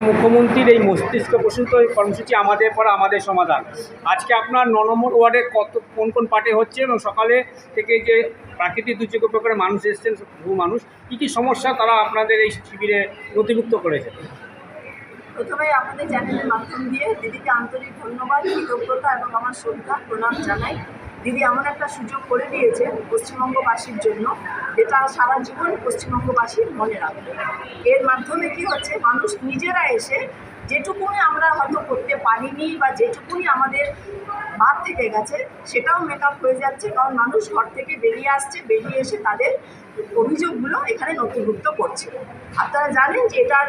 মুখ্যমন্ত্রীর এই মস্তিষ্ক প্রসূত কর্মসূচি আমাদের পর আমাদের সমাধান। আজকে আপনার ন নম্বর ওয়ার্ডে কত, কোন কোন পার্টে হচ্ছে এবং সকালে থেকে যে প্রাকৃতিক দুর্যোগের ব্যাপারে মানুষ এসছেন, বহু মানুষ, কী কী সমস্যা তারা আপনাদের এই শিবিরে নথিভুক্ত করেছে? প্রথমে আপনাদের চ্যানেলের মাধ্যম দিয়ে দিদিকে আন্তরিক ধন্যবাদ, কৃতজ্ঞতা এবং আমার শ্রদ্ধা প্রণাম জানাই। দিদি এমন একটা সুযোগ করে দিয়েছে পশ্চিমবঙ্গবাসীর জন্য, যেটা সারা জীবন পশ্চিমবঙ্গবাসী মনে রাখবে। এর মাধ্যমে কি হচ্ছে, মানুষ নিজেরা এসে যেটুকুনি আমরা হয়তো করতে পারিনি বা যেটুকুনি আমাদের বাদ থেকে গেছে, সেটাও মেক আপ হয়ে যাচ্ছে, কারণ মানুষ ঘর থেকে বেরিয়ে আসছে, বেরিয়ে এসে তাদের অভিযোগগুলো এখানে নথিভুক্ত করছে। আপনারা জানেন যে এটার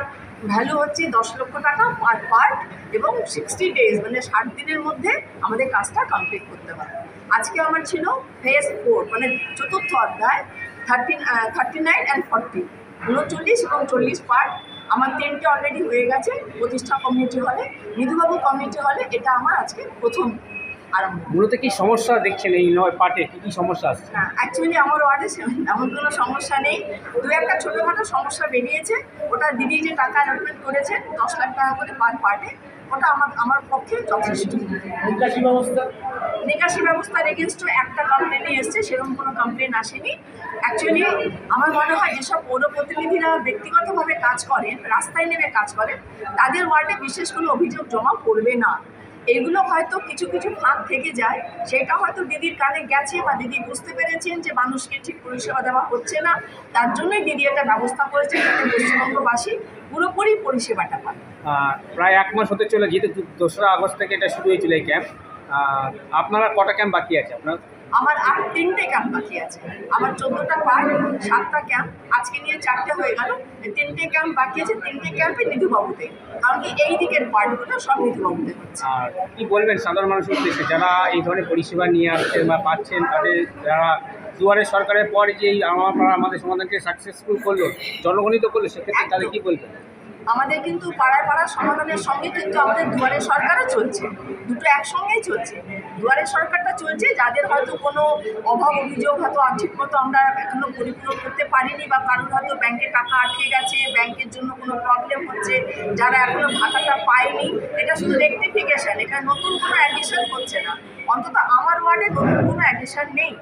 ভ্যালু হচ্ছে দশ লক্ষ টাকা পার পার্ট এবং সিক্সটি ডেজ মানে ষাট দিনের মধ্যে আমাদের কাজটা কমপ্লিট করতে হবে। আজকে আমার ছিল ফেজ ফোর মানে চতুর্থ অধ্যায় thirteen thirty nine and forty উনচল্লিশ এবং চল্লিশ পার্ট আমার তিনটে অলরেডি হয়ে গেছে প্রতিষ্ঠা কমিউনিটি হলে মৃদুবাবু কমিউনিটি হলে এটা আমার আজকে প্রথম আরম্ভ। মূলত কি সমস্যা দেখছেন এই নয় পার্টে? কী কী সমস্যা আসছে অ্যাকচুয়ালি আমার ওয়ার্ডে এমন কোনো সমস্যা নেই। দু একটা ছোটোখাটো সমস্যা বেরিয়েছে ওটা দিদি যে টাকা অ্যালটমেন্ট করেছে দশ লাখ টাকা করে পার পার্টে ওটা আমার আমার পক্ষে যথেষ্ট। নিকাশি ব্যবস্থা? নিকাশি ব্যবস্থার এগেনস্টও একটা কমপ্লেনই এসছে সেরকম কোনো কমপ্লেন আসেনি। অ্যাকচুয়ালি আমার মনে হয় যেসব পৌর প্রতিনিধিরা ব্যক্তিগতভাবে কাজ করেন রাস্তায় নেমে কাজ করেন তাদের ওয়ার্ডে বিশেষ কোনো অভিযোগ জমা পড়বে না। এগুলো হয়তো কিছু কিছু ফাঁক থেকে যায়, সেটা হয়তো দিদির কানে গেছে বা দিদি বুঝতে পেরেছেন যে মানুষকে ঠিক পরিষেবা দেওয়া হচ্ছে না, তার জন্যই দিদি একটা ব্যবস্থা করেছেন যাতে পশ্চিমবঙ্গবাসী পুরোপুরি পরিষেবাটা পান প্রায় এক মাস হতে চলে যেহেতু দোসরা আগস্ট থেকে এটা শুরু হয়েছিল এই ক্যাম্প আপনারা কটা ক্যাম্প বাকি আছে? আপনার আমার আর তিনটে ক্যাম্প বাকি আছে। আমার চোদ্দোটা পার্ট সাতটা ক্যাম্প আজকে নিয়ে চারটে হয়ে গেল। তিনটে ক্যাম্প বাকি আছে তিনটে ক্যাম্পে নিধুবাবুতে। কারণ কি এই দিকের পার্টগুলো সব নিধুবাবুতে হচ্ছে। আর কি বলবেন সাধারণ মানুষের উদ্দেশ্যে? যারা এই ধরনের পরিষেবা নিয়ে আসছেন বা পাচ্ছেন তাদের যারা দুয়ারে সরকারের পর যে আমরা আমাদের সমাধানকে সাকসেসফুল করল জনগণিত করল সেক্ষেত্রে তাদের কি বলবেন? আমাদের কিন্তু পাড়ায় পাড়ার সমাধানের সঙ্গে কিন্তু আমাদের দুয়ারে সরকারও চলছে। দুটো একসঙ্গেই চলছে। দুয়ারে সরকারটা চলছে, যাদের হয়তো কোনো অভাব অভিযোগ হয়তো ঠিক মতো আমরা এখনও পরিপূরণ করতে পারিনি বা কারোর হয়তো ব্যাংকে টাকা আটকে গেছে, ব্যাংকের জন্য কোনো প্রবলেম হচ্ছে, যারা এখনও ভাতাটা পায়নি, এটা শুধু রেকটিফিকেশন এখানে নতুন কোনো অ্যাডিশন হচ্ছে না। অন্তত আমার ওয়ার্ডে নতুন কোনো অ্যাডিশন নেই।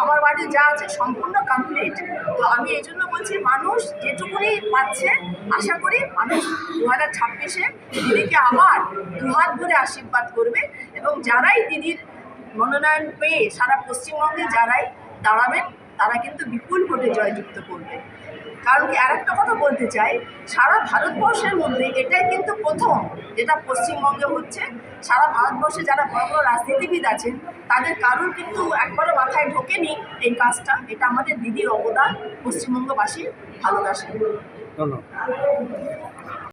আমার বাড়ি যা আছে সম্পূর্ণ কমপ্লিট তো আমি এই জন্য বলছি, মানুষ যেটুকুনি পাচ্ছে, আশা করি মানুষ দু হাজার ছাব্বিশে দিদিকে আবার দু হাত ধরে আশীর্বাদ করবে এবং যারাই দিদির মনোনয়ন পেয়ে সারা পশ্চিমবঙ্গে যারাই দাঁড়াবেন তারা কিন্তু বিপুল ভোটে জয়যুক্ত করবে। কারণ কি আর একটা কথা বলতে চাই, সারা ভারতবর্ষের মধ্যে এটাই কিন্তু প্রথম যেটা পশ্চিমবঙ্গে হচ্ছে। সারা ভারতবর্ষে যারা বড় বড় রাজনীতিবিদ আছেন, তাদের কারোর কিন্তু একবারও মাথায় ঢোকেনি এই কাজটা। এটা আমাদের দিদির অবদান, পশ্চিমবঙ্গবাসীর ভালোবাসা। ধন্যবাদ।